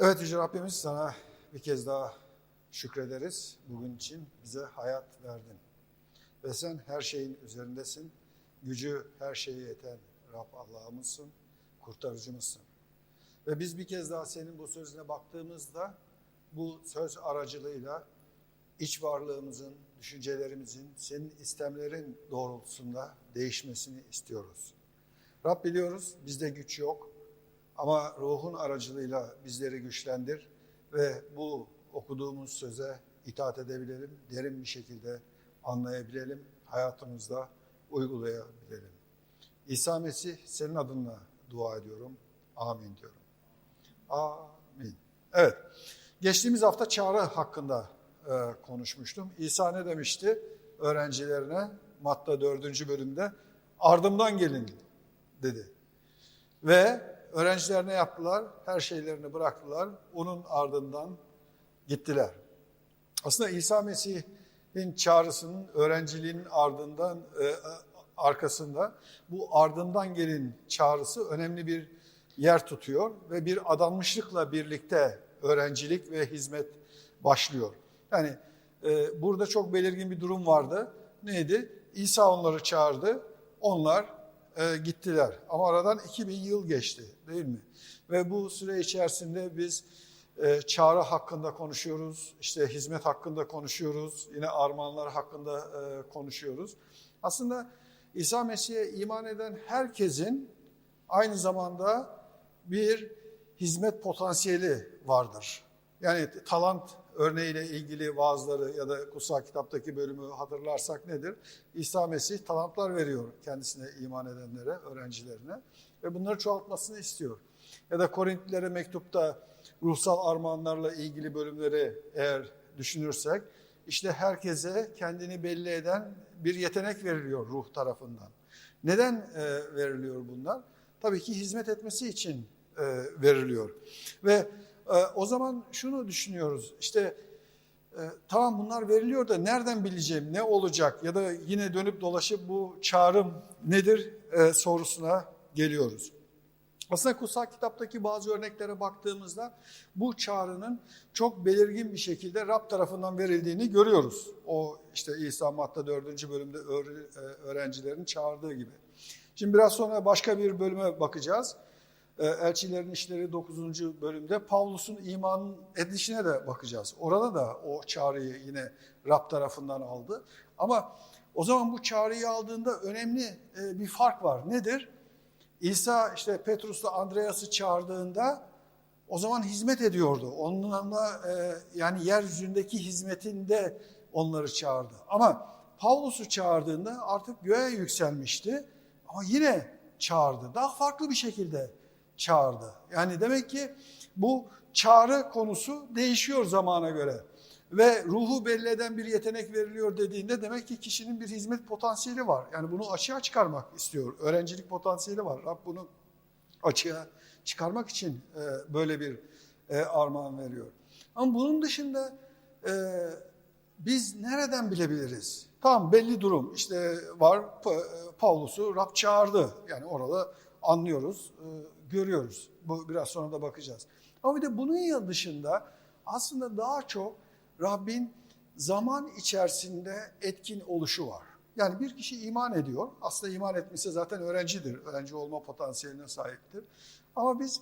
Evet Yüce Rabbimiz sana bir kez daha şükrederiz. Bugün için bize hayat verdin. Ve sen her şeyin üzerindesin. Gücü her şeye yeten Rab Allah'ımızsın, kurtarıcımızsın. Ve biz bir kez daha senin bu sözüne baktığımızda bu söz aracılığıyla iç varlığımızın, düşüncelerimizin, senin istemlerin doğrultusunda değişmesini istiyoruz. Rab biliyoruz bizde güç yok ama ruhun aracılığıyla bizleri güçlendir ve bu okuduğumuz söze itaat edebilelim, derin bir şekilde anlayabilelim, hayatımızda uygulayabilelim. İsa Mesih senin adınla dua ediyorum. Amin diyorum. Amin. Evet. Geçtiğimiz hafta çağrı hakkında e, konuşmuştum. İsa ne demişti öğrencilerine? Matta 4. bölümde ardımdan gelin dedi. Ve öğrenciler ne yaptılar? Her şeylerini bıraktılar. Onun ardından gittiler. Aslında İsa Mesih'in çağrısının öğrenciliğinin ardından e, arkasında bu ardından gelin çağrısı önemli bir yer tutuyor ve bir adanmışlıkla birlikte öğrencilik ve hizmet başlıyor. Yani e, burada çok belirgin bir durum vardı. Neydi? İsa onları çağırdı. Onlar e, gittiler. Ama aradan 2000 yıl geçti değil mi? Ve bu süre içerisinde biz e, çağrı hakkında konuşuyoruz, işte hizmet hakkında konuşuyoruz, yine armağanlar hakkında e, konuşuyoruz. Aslında İsa Mesih'e iman eden herkesin aynı zamanda bir hizmet potansiyeli vardır. Yani talant örneğiyle ilgili vaazları ya da kutsal kitaptaki bölümü hatırlarsak nedir? İsa Mesih talantlar veriyor kendisine iman edenlere, öğrencilerine ve bunları çoğaltmasını istiyor. Ya da Korintlilere mektupta ruhsal armağanlarla ilgili bölümleri eğer düşünürsek, işte herkese kendini belli eden bir yetenek veriliyor ruh tarafından. Neden e, veriliyor bunlar? Tabii ki hizmet etmesi için e, veriliyor. Ve o zaman şunu düşünüyoruz, işte e, tamam bunlar veriliyor da nereden bileceğim, ne olacak ya da yine dönüp dolaşıp bu çağrım nedir e, sorusuna geliyoruz. Aslında kutsal kitaptaki bazı örneklere baktığımızda bu çağrının çok belirgin bir şekilde Rab tarafından verildiğini görüyoruz. O işte İsa Matta 4. bölümde öğrencilerin çağırdığı gibi. Şimdi biraz sonra başka bir bölüme bakacağız. Elçilerin İşleri 9. bölümde Pavlus'un iman edişine de bakacağız. Orada da o çağrıyı yine Rab tarafından aldı. Ama o zaman bu çağrıyı aldığında önemli bir fark var. Nedir? İsa işte Petrus'la Andreas'ı çağırdığında o zaman hizmet ediyordu. Onlarla e, yani yeryüzündeki hizmetinde onları çağırdı. Ama Pavlus'u çağırdığında artık göğe yükselmişti. Ama yine çağırdı. Daha farklı bir şekilde çağırdı. Yani demek ki bu çağrı konusu değişiyor zamana göre. Ve ruhu belli eden bir yetenek veriliyor dediğinde demek ki kişinin bir hizmet potansiyeli var. Yani bunu açığa çıkarmak istiyor. Öğrencilik potansiyeli var. Rab bunu açığa çıkarmak için e, böyle bir e, armağan veriyor. Ama bunun dışında e, biz nereden bilebiliriz? Tamam belli durum işte var Pavlus'u Rab çağırdı. Yani orada anlıyoruz, görüyoruz. Bu biraz sonra da bakacağız. Ama bir de bunun dışında aslında daha çok Rabbin zaman içerisinde etkin oluşu var. Yani bir kişi iman ediyor. Aslında iman etmişse zaten öğrencidir. Öğrenci olma potansiyeline sahiptir. Ama biz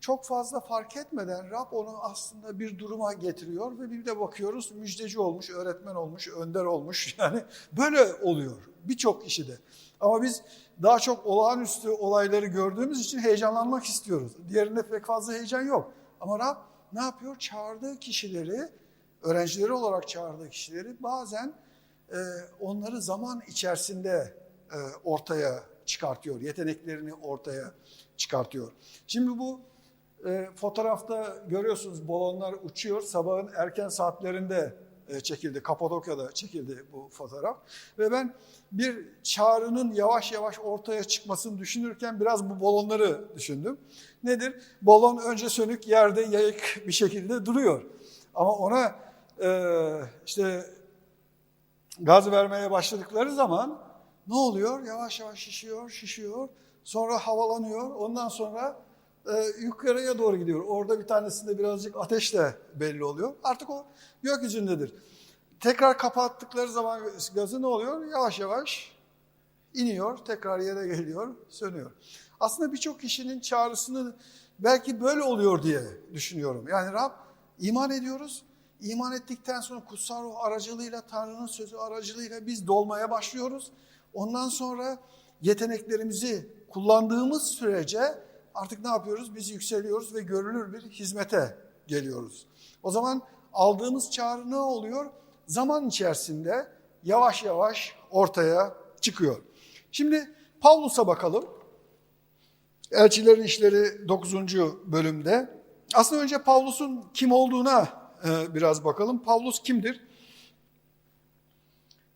çok fazla fark etmeden Rab onu aslında bir duruma getiriyor ve bir de bakıyoruz müjdeci olmuş, öğretmen olmuş, önder olmuş. Yani böyle oluyor birçok kişide. Ama biz daha çok olağanüstü olayları gördüğümüz için heyecanlanmak istiyoruz. Diğerinde pek fazla heyecan yok. Ama Rab ne yapıyor? Çağırdığı kişileri öğrencileri olarak çağırdığı kişileri bazen e, onları zaman içerisinde e, ortaya çıkartıyor, yeteneklerini ortaya çıkartıyor. Şimdi bu e, fotoğrafta görüyorsunuz balonlar uçuyor, sabahın erken saatlerinde çekildi, Kapadokya'da çekildi bu fotoğraf. Ve ben bir çağrının yavaş yavaş ortaya çıkmasını düşünürken biraz bu balonları düşündüm. Nedir? Balon önce sönük yerde yayık bir şekilde duruyor. Ama ona e, işte gaz vermeye başladıkları zaman ne oluyor? Yavaş yavaş şişiyor, şişiyor. Sonra havalanıyor. Ondan sonra e, yukarıya doğru gidiyor. Orada bir tanesinde birazcık ateş de belli oluyor. Artık o gökyüzündedir. Tekrar kapattıkları zaman gazı ne oluyor? Yavaş yavaş iniyor, tekrar yere geliyor, sönüyor. Aslında birçok kişinin çağrısını belki böyle oluyor diye düşünüyorum. Yani Rab iman ediyoruz. İman ettikten sonra kutsal ruh aracılığıyla, Tanrı'nın sözü aracılığıyla biz dolmaya başlıyoruz. Ondan sonra yeteneklerimizi kullandığımız sürece artık ne yapıyoruz? Biz yükseliyoruz ve görülür bir hizmete geliyoruz. O zaman aldığımız çağrı ne oluyor? Zaman içerisinde yavaş yavaş ortaya çıkıyor. Şimdi Pavlus'a bakalım. Elçilerin İşleri 9. bölümde. Aslında önce Pavlus'un kim olduğuna e, biraz bakalım. Pavlus kimdir?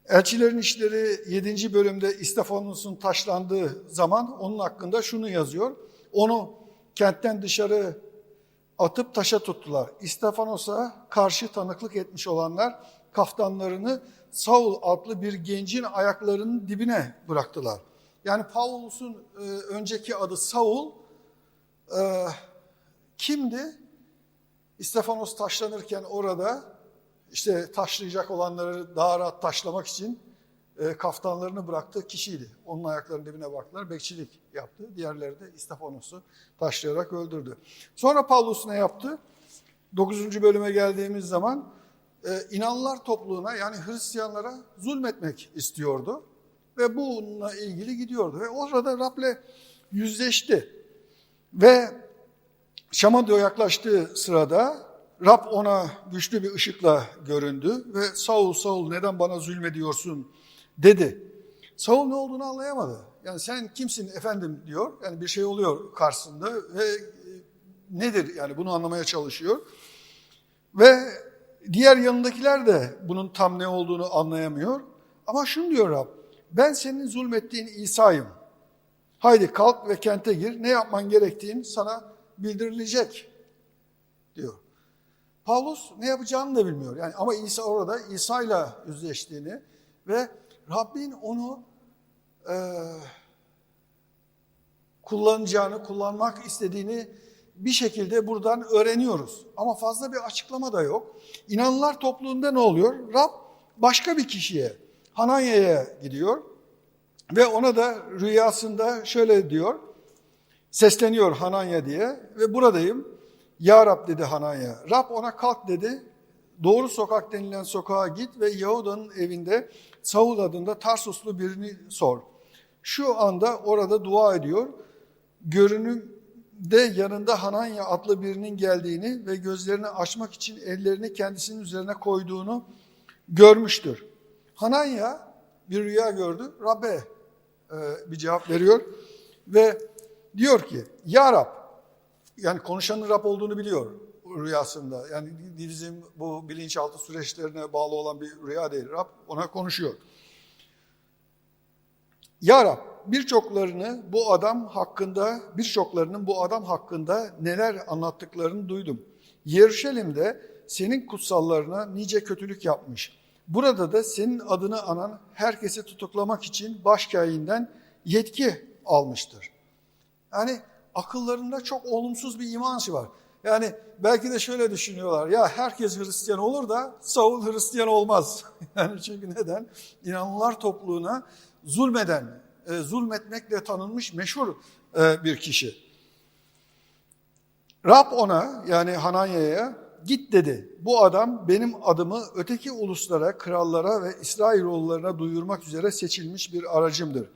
Elçilerin İşleri 7. bölümde İstefanos'un taşlandığı zaman onun hakkında şunu yazıyor. Onu kentten dışarı atıp taşa tuttular. İstefanos'a karşı tanıklık etmiş olanlar kaftanlarını Saul adlı bir gencin ayaklarının dibine bıraktılar. Yani Paulus'un e, önceki adı Saul e, kimdi? İstefanos taşlanırken orada işte taşlayacak olanları daha rahat taşlamak için e, kaftanlarını bıraktığı kişiydi. Onun ayaklarının dibine baktılar, bekçilik yaptı. Diğerleri de İstefanos'u taşlayarak öldürdü. Sonra Paulus ne yaptı? 9. bölüme geldiğimiz zaman e, inanlılar topluluğuna yani Hristiyanlara zulmetmek istiyordu. Ve bununla ilgili gidiyordu. Ve orada Rab'le yüzleşti. Ve Şam'a diyor yaklaştığı sırada Rab ona güçlü bir ışıkla göründü ve Saul Saul neden bana zulmediyorsun dedi. Saul ne olduğunu anlayamadı. Yani sen kimsin efendim diyor. Yani bir şey oluyor karşısında ve e, nedir yani bunu anlamaya çalışıyor. Ve diğer yanındakiler de bunun tam ne olduğunu anlayamıyor. Ama şunu diyor Rab, ben senin zulmettiğin İsa'yım. Haydi kalk ve kente gir, ne yapman gerektiğini sana bildirilecek diyor. Paulus ne yapacağını da bilmiyor. Yani ama İsa orada İsa ile yüzleştiğini ve Rabbin onu e, kullanacağını, kullanmak istediğini bir şekilde buradan öğreniyoruz. Ama fazla bir açıklama da yok. İnanlılar topluluğunda ne oluyor? Rab başka bir kişiye, Hananya'ya gidiyor ve ona da rüyasında şöyle diyor, sesleniyor Hananya diye ve buradayım. Ya Rab dedi Hananya. Rab ona kalk dedi. Doğru sokak denilen sokağa git ve Yahuda'nın evinde Saul adında Tarsuslu birini sor. Şu anda orada dua ediyor. Görünümde yanında Hananya adlı birinin geldiğini ve gözlerini açmak için ellerini kendisinin üzerine koyduğunu görmüştür. Hananya bir rüya gördü. Rabbe e, bir cevap veriyor ve diyor ki Ya Rab yani konuşanın Rab olduğunu biliyor rüyasında. Yani bizim bu bilinçaltı süreçlerine bağlı olan bir rüya değil. Rab ona konuşuyor. Ya Rab birçoklarını bu adam hakkında, birçoklarının bu adam hakkında neler anlattıklarını duydum. Yeruşalim'de senin kutsallarına nice kötülük yapmış. Burada da senin adını anan herkesi tutuklamak için başkâhinden yetki almıştır. Yani akıllarında çok olumsuz bir imansı var. Yani belki de şöyle düşünüyorlar. Ya herkes Hristiyan olur da Saul Hristiyan olmaz. yani çünkü neden? İnanlılar topluluğuna zulmeden, e, zulmetmekle tanınmış meşhur e, bir kişi. Rab ona yani Hananya'ya git dedi. Bu adam benim adımı öteki uluslara, krallara ve İsrailoğullarına duyurmak üzere seçilmiş bir aracımdır.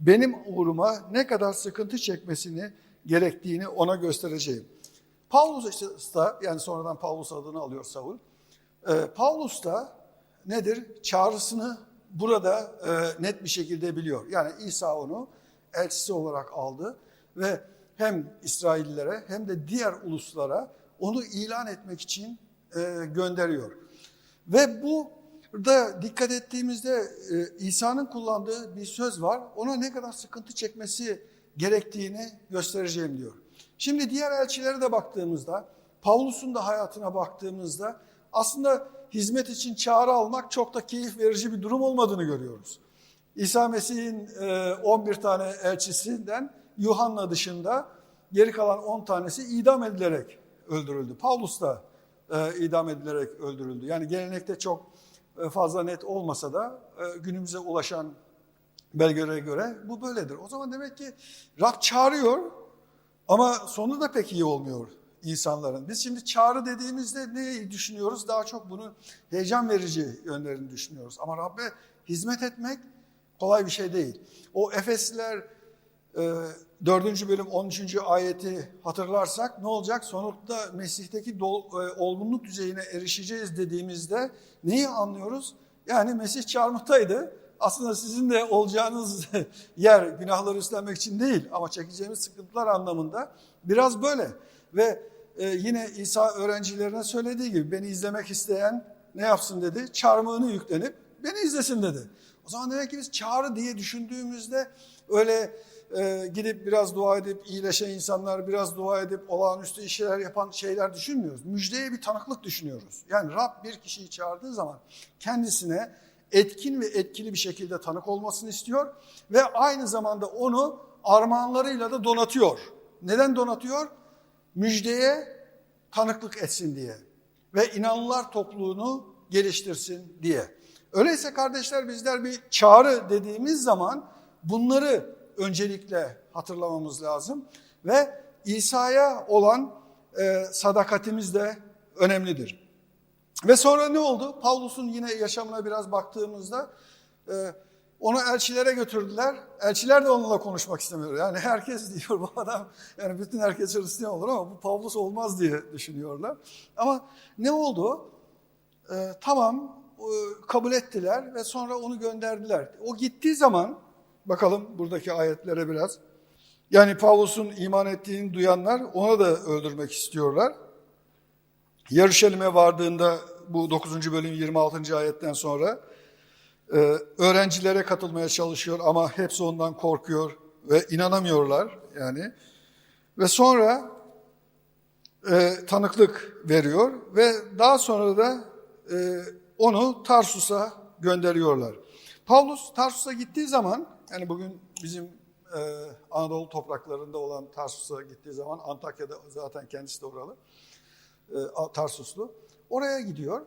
Benim uğruma ne kadar sıkıntı çekmesini gerektiğini ona göstereceğim. Paulus da yani sonradan Paulus adını alıyor Saul. Ee, Paulus da nedir? Çağrısını burada e, net bir şekilde biliyor. Yani İsa onu elçisi olarak aldı ve hem İsraillilere hem de diğer uluslara onu ilan etmek için e, gönderiyor. Ve bu da dikkat ettiğimizde e, İsa'nın kullandığı bir söz var. Ona ne kadar sıkıntı çekmesi gerektiğini göstereceğim diyor. Şimdi diğer elçilere de baktığımızda, Pavlus'un da hayatına baktığımızda aslında hizmet için çağrı almak çok da keyif verici bir durum olmadığını görüyoruz. İsa Mesih'in 11 tane elçisinden Yuhanna dışında Geri kalan 10 tanesi idam edilerek öldürüldü. Paulus da e, idam edilerek öldürüldü. Yani gelenekte çok e, fazla net olmasa da e, günümüze ulaşan belgelere göre bu böyledir. O zaman demek ki Rab çağırıyor ama sonu da pek iyi olmuyor insanların. Biz şimdi çağrı dediğimizde neyi düşünüyoruz? Daha çok bunun heyecan verici yönlerini düşünüyoruz. Ama Rabbe hizmet etmek kolay bir şey değil. O Efesliler e, 4. bölüm 13. ayeti hatırlarsak ne olacak? Sonunda Mesih'teki e, olgunluk düzeyine erişeceğiz dediğimizde neyi anlıyoruz? Yani Mesih çarmıhtaydı. Aslında sizin de olacağınız yer günahları üstlenmek için değil ama çekeceğimiz sıkıntılar anlamında biraz böyle. Ve e, yine İsa öğrencilerine söylediği gibi beni izlemek isteyen ne yapsın dedi? Çarmıhını yüklenip beni izlesin dedi. O zaman demek ki biz çağrı diye düşündüğümüzde öyle e, gidip biraz dua edip iyileşen insanlar, biraz dua edip olağanüstü işler yapan şeyler düşünmüyoruz. Müjdeye bir tanıklık düşünüyoruz. Yani Rab bir kişiyi çağırdığı zaman kendisine etkin ve etkili bir şekilde tanık olmasını istiyor ve aynı zamanda onu armağanlarıyla da donatıyor. Neden donatıyor? Müjdeye tanıklık etsin diye ve inanlılar topluluğunu geliştirsin diye. Öyleyse kardeşler bizler bir çağrı dediğimiz zaman bunları öncelikle hatırlamamız lazım ve İsa'ya olan e, sadakatimiz de önemlidir. Ve sonra ne oldu? Pavlus'un yine yaşamına biraz baktığımızda e, onu elçilere götürdüler. Elçiler de onunla konuşmak istemiyor. Yani herkes diyor bu adam, yani bütün herkes Hristiyan olur ama bu Pavlus olmaz diye düşünüyorlar. Ama ne oldu? E, tamam e, kabul ettiler ve sonra onu gönderdiler. O gittiği zaman, bakalım buradaki ayetlere biraz. Yani Pavlus'un iman ettiğini duyanlar ona da öldürmek istiyorlar. Yarışelim'e vardığında bu 9. bölüm 26. ayetten sonra e, öğrencilere katılmaya çalışıyor ama hepsi ondan korkuyor ve inanamıyorlar yani. Ve sonra e, tanıklık veriyor ve daha sonra da e, onu Tarsus'a gönderiyorlar. Pavlus Tarsus'a gittiği zaman yani bugün bizim e, Anadolu topraklarında olan Tarsus'a gittiği zaman Antakya'da zaten kendisi de oralı. E, Tarsuslu. Oraya gidiyor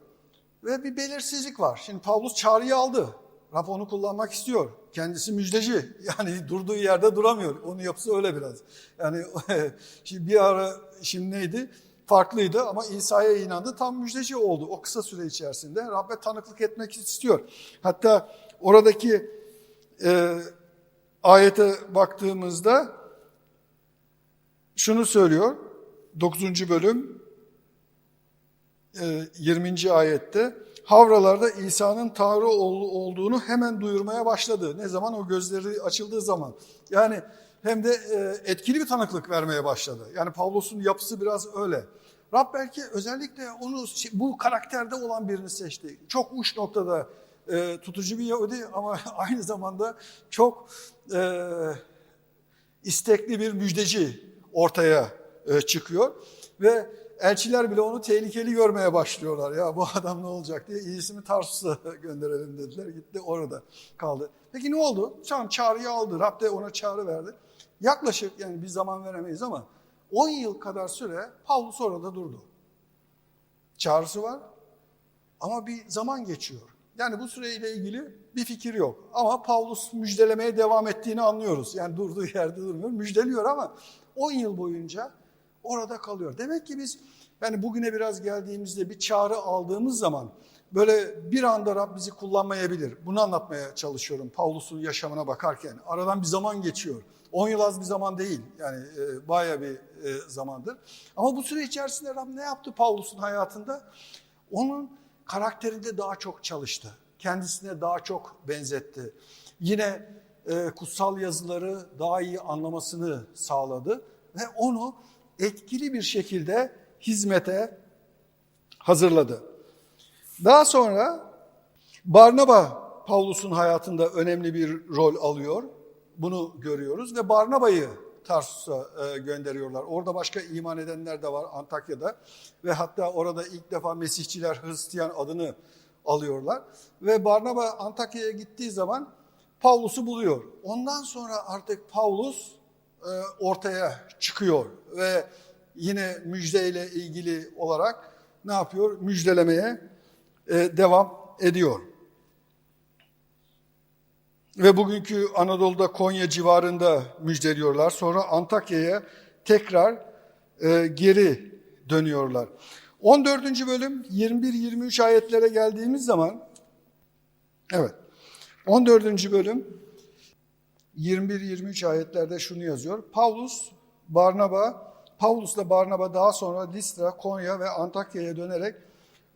ve bir belirsizlik var. Şimdi Pavlus çağrıyı aldı. Rab onu kullanmak istiyor. Kendisi müjdeci. Yani durduğu yerde duramıyor. Onun yapısı öyle biraz. Yani şimdi bir ara şimdi neydi? Farklıydı ama İsa'ya inandı. Tam müjdeci oldu o kısa süre içerisinde. Rabbe tanıklık etmek istiyor. Hatta oradaki e, ayete baktığımızda şunu söylüyor. 9. bölüm 20. ayette Havralarda İsa'nın Tanrı olduğunu hemen duyurmaya başladı. Ne zaman? O gözleri açıldığı zaman. Yani hem de etkili bir tanıklık vermeye başladı. Yani Pavlos'un yapısı biraz öyle. Rab belki özellikle onu bu karakterde olan birini seçti. Çok uç noktada tutucu bir Yahudi ama aynı zamanda çok e, istekli bir müjdeci ortaya e, çıkıyor. Ve elçiler bile onu tehlikeli görmeye başlıyorlar. Ya bu adam ne olacak diye iyisini Tarsus'a gönderelim dediler. Gitti orada kaldı. Peki ne oldu? Tamam çağrıyı aldı. Rab de ona çağrı verdi. Yaklaşık yani bir zaman veremeyiz ama 10 yıl kadar süre Pavlus orada durdu. Çağrısı var ama bir zaman geçiyor. Yani bu süreyle ilgili bir fikir yok. Ama Pavlus müjdelemeye devam ettiğini anlıyoruz. Yani durduğu yerde durmuyor. Müjdeliyor ama 10 yıl boyunca orada kalıyor. Demek ki biz yani bugüne biraz geldiğimizde bir çağrı aldığımız zaman böyle bir anda Rab bizi kullanmayabilir. Bunu anlatmaya çalışıyorum Pavlus'un yaşamına bakarken. Aradan bir zaman geçiyor. 10 yıl az bir zaman değil. Yani e, baya bir e, zamandır. Ama bu süre içerisinde Rab ne yaptı Pavlus'un hayatında? Onun karakterinde daha çok çalıştı. Kendisine daha çok benzetti. Yine e, kutsal yazıları daha iyi anlamasını sağladı ve onu etkili bir şekilde hizmete hazırladı. Daha sonra Barnaba Pavlus'un hayatında önemli bir rol alıyor. Bunu görüyoruz ve Barnaba'yı Tarsus'a e, gönderiyorlar. Orada başka iman edenler de var Antakya'da ve hatta orada ilk defa Mesihçiler Hristiyan adını alıyorlar. Ve Barnaba Antakya'ya gittiği zaman Pavlus'u buluyor. Ondan sonra artık Pavlus ortaya çıkıyor ve yine müjdeyle ilgili olarak ne yapıyor? Müjdelemeye e, devam ediyor. Ve bugünkü Anadolu'da Konya civarında müjdeliyorlar. Sonra Antakya'ya tekrar e, geri dönüyorlar. 14. bölüm 21-23 ayetlere geldiğimiz zaman evet 14. bölüm 21-23 ayetlerde şunu yazıyor. Paulus, Barnaba, Paulus'la Barnaba daha sonra Listra, Konya ve Antakya'ya dönerek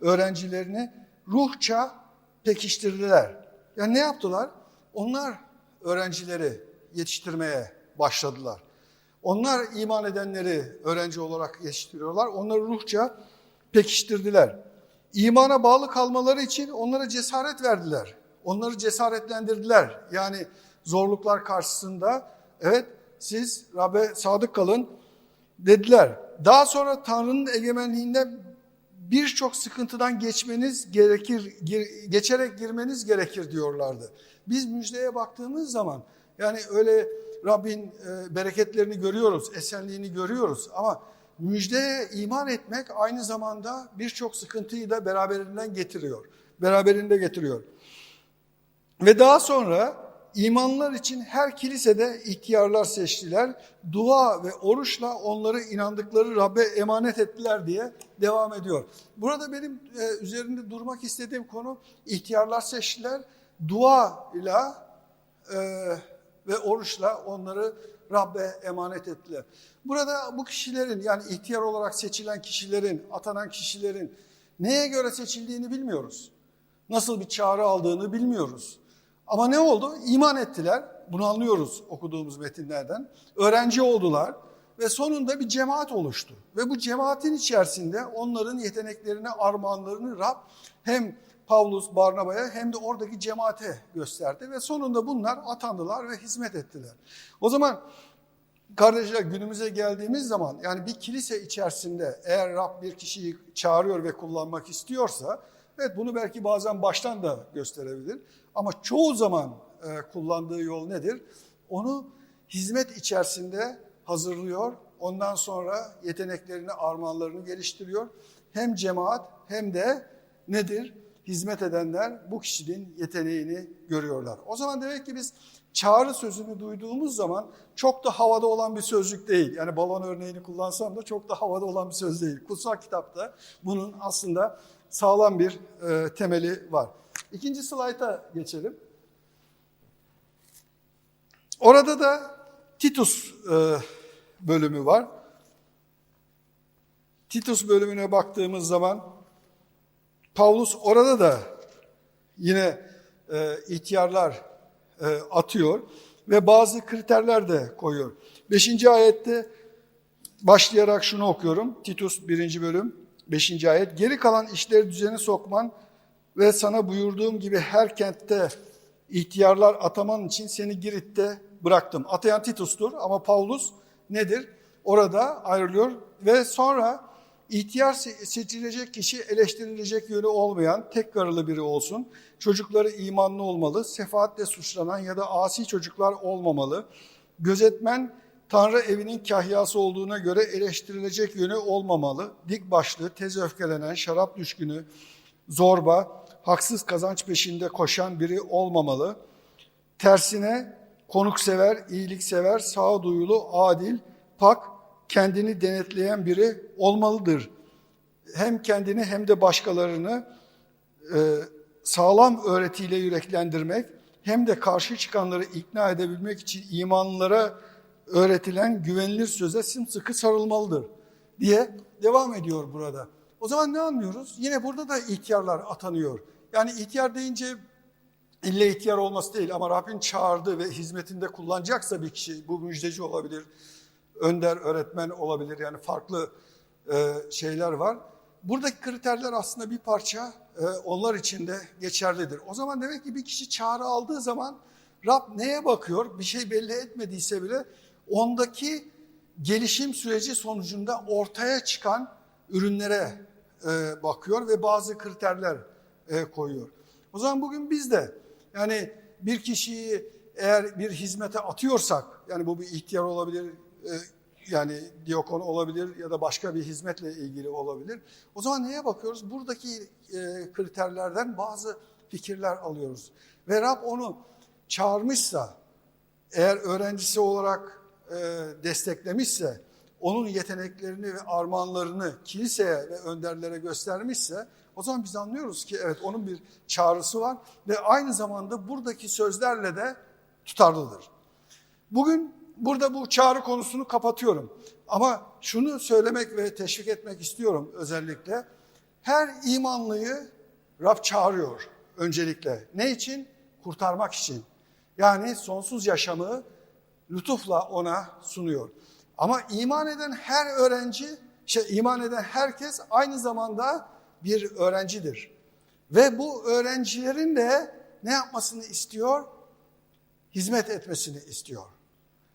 öğrencilerini ruhça pekiştirdiler. Yani ne yaptılar? Onlar öğrencileri yetiştirmeye başladılar. Onlar iman edenleri öğrenci olarak yetiştiriyorlar. Onları ruhça pekiştirdiler. İmana bağlı kalmaları için onlara cesaret verdiler. Onları cesaretlendirdiler. Yani zorluklar karşısında evet siz Rab'be sadık kalın dediler. Daha sonra Tanrı'nın egemenliğinde birçok sıkıntıdan geçmeniz gerekir, geçerek girmeniz gerekir diyorlardı. Biz müjdeye baktığımız zaman yani öyle Rabbin e, bereketlerini görüyoruz, esenliğini görüyoruz ama müjdeye iman etmek aynı zamanda birçok sıkıntıyı da beraberinden getiriyor. Beraberinde getiriyor. Ve daha sonra imanlar için her kilisede ihtiyarlar seçtiler. Dua ve oruçla onları inandıkları Rabbe emanet ettiler diye devam ediyor. Burada benim e, üzerinde durmak istediğim konu ihtiyarlar seçtiler. Dua ile ve oruçla onları Rabbe emanet ettiler. Burada bu kişilerin yani ihtiyar olarak seçilen kişilerin, atanan kişilerin neye göre seçildiğini bilmiyoruz. Nasıl bir çağrı aldığını bilmiyoruz. Ama ne oldu? İman ettiler. Bunu anlıyoruz okuduğumuz metinlerden. Öğrenci oldular ve sonunda bir cemaat oluştu. Ve bu cemaatin içerisinde onların yeteneklerini, armağanlarını Rab hem Pavlus, Barnaba'ya hem de oradaki cemaate gösterdi. Ve sonunda bunlar atandılar ve hizmet ettiler. O zaman kardeşler günümüze geldiğimiz zaman yani bir kilise içerisinde eğer Rab bir kişiyi çağırıyor ve kullanmak istiyorsa evet bunu belki bazen baştan da gösterebilir. Ama çoğu zaman e, kullandığı yol nedir? Onu hizmet içerisinde hazırlıyor. Ondan sonra yeteneklerini, armağanlarını geliştiriyor. Hem cemaat hem de nedir? Hizmet edenler bu kişinin yeteneğini görüyorlar. O zaman demek ki biz çağrı sözünü duyduğumuz zaman çok da havada olan bir sözcük değil. Yani balon örneğini kullansam da çok da havada olan bir söz değil. Kutsal kitapta bunun aslında sağlam bir e, temeli var. İkinci slayta geçelim. Orada da Titus e, bölümü var. Titus bölümüne baktığımız zaman Pavlus orada da yine e, ihtiyarlar e, atıyor ve bazı kriterler de koyuyor. Beşinci ayette başlayarak şunu okuyorum. Titus birinci bölüm beşinci ayet. Geri kalan işleri düzene sokman ve sana buyurduğum gibi her kentte ihtiyarlar ataman için seni Girit'te bıraktım. Atayan Titus'tur ama Paulus nedir? Orada ayrılıyor ve sonra ihtiyar seçilecek kişi eleştirilecek yönü olmayan tek karılı biri olsun. Çocukları imanlı olmalı, sefaatle suçlanan ya da asi çocuklar olmamalı. Gözetmen Tanrı evinin kahyası olduğuna göre eleştirilecek yönü olmamalı. Dik başlı, tez öfkelenen, şarap düşkünü, zorba, haksız kazanç peşinde koşan biri olmamalı. Tersine konuksever, iyiliksever, sağduyulu, adil, pak, kendini denetleyen biri olmalıdır. Hem kendini hem de başkalarını e, sağlam öğretiyle yüreklendirmek hem de karşı çıkanları ikna edebilmek için imanlara öğretilen güvenilir söze sımsıkı sarılmalıdır diye devam ediyor burada. O zaman ne anlıyoruz? Yine burada da ihtiyarlar atanıyor. Yani ihtiyar deyince ille ihtiyar olması değil ama Rabbin çağırdı ve hizmetinde kullanacaksa bir kişi bu müjdeci olabilir, önder öğretmen olabilir yani farklı e, şeyler var. Buradaki kriterler aslında bir parça e, onlar için de geçerlidir. O zaman demek ki bir kişi çağrı aldığı zaman Rab neye bakıyor? Bir şey belli etmediyse bile ondaki gelişim süreci sonucunda ortaya çıkan ürünlere e, bakıyor ve bazı kriterler e, koyuyor. O zaman bugün biz de yani bir kişiyi eğer bir hizmete atıyorsak, yani bu bir ihtiyar olabilir, e, yani diyakon olabilir ya da başka bir hizmetle ilgili olabilir. O zaman neye bakıyoruz? Buradaki e, kriterlerden bazı fikirler alıyoruz. Ve Rab onu çağırmışsa, eğer öğrencisi olarak e, desteklemişse, onun yeteneklerini ve armağanlarını kiliseye ve önderlere göstermişse, o zaman biz anlıyoruz ki evet onun bir çağrısı var ve aynı zamanda buradaki sözlerle de tutarlıdır. Bugün burada bu çağrı konusunu kapatıyorum. Ama şunu söylemek ve teşvik etmek istiyorum özellikle. Her imanlıyı Rab çağırıyor öncelikle. Ne için? Kurtarmak için. Yani sonsuz yaşamı lütufla ona sunuyor. Ama iman eden her öğrenci, şey iman eden herkes aynı zamanda bir öğrencidir. Ve bu öğrencilerin de ne yapmasını istiyor? Hizmet etmesini istiyor.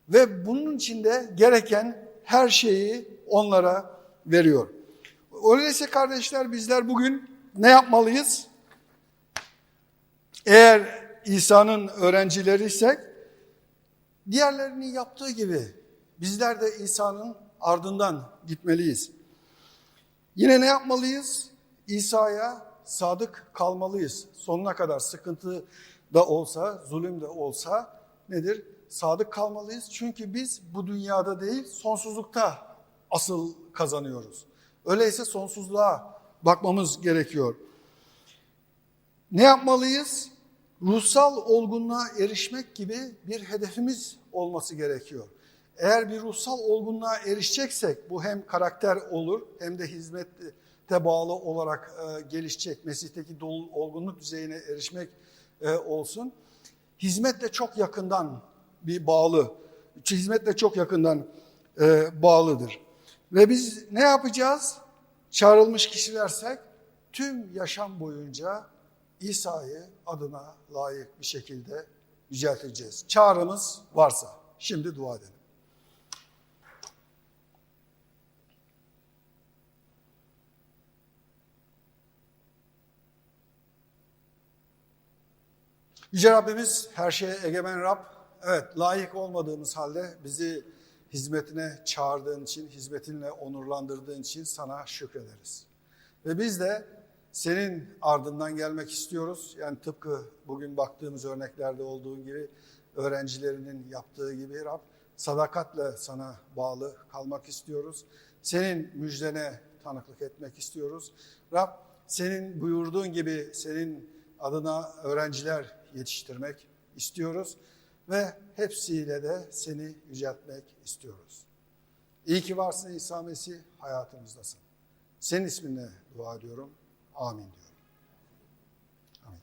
Ve bunun için de gereken her şeyi onlara veriyor. Öyleyse kardeşler bizler bugün ne yapmalıyız? Eğer İsa'nın öğrencileriysek diğerlerinin yaptığı gibi bizler de İsa'nın ardından gitmeliyiz. Yine ne yapmalıyız? İsa'ya sadık kalmalıyız. Sonuna kadar sıkıntı da olsa, zulüm de olsa nedir? Sadık kalmalıyız. Çünkü biz bu dünyada değil, sonsuzlukta asıl kazanıyoruz. Öyleyse sonsuzluğa bakmamız gerekiyor. Ne yapmalıyız? Ruhsal olgunluğa erişmek gibi bir hedefimiz olması gerekiyor. Eğer bir ruhsal olgunluğa erişeceksek bu hem karakter olur hem de hizmete bağlı olarak e, gelişecek Mesih'teki dolu, olgunluk düzeyine erişmek e, olsun. Hizmetle çok yakından bir bağlı, hizmetle çok yakından e, bağlıdır. Ve biz ne yapacağız? Çağrılmış kişilersek tüm yaşam boyunca İsa'yı adına layık bir şekilde yücelteceğiz. Çağrımız varsa. Şimdi dua edelim. Yüce Rabbimiz her şeye egemen Rab. Evet layık olmadığımız halde bizi hizmetine çağırdığın için, hizmetinle onurlandırdığın için sana şükrederiz. Ve biz de senin ardından gelmek istiyoruz. Yani tıpkı bugün baktığımız örneklerde olduğu gibi öğrencilerinin yaptığı gibi Rab sadakatle sana bağlı kalmak istiyoruz. Senin müjdene tanıklık etmek istiyoruz. Rab senin buyurduğun gibi senin adına öğrenciler yetiştirmek istiyoruz ve hepsiyle de seni yüceltmek istiyoruz. İyi ki varsın İsa Mesih, hayatımızdasın. Senin isminle dua ediyorum. Amin diyorum.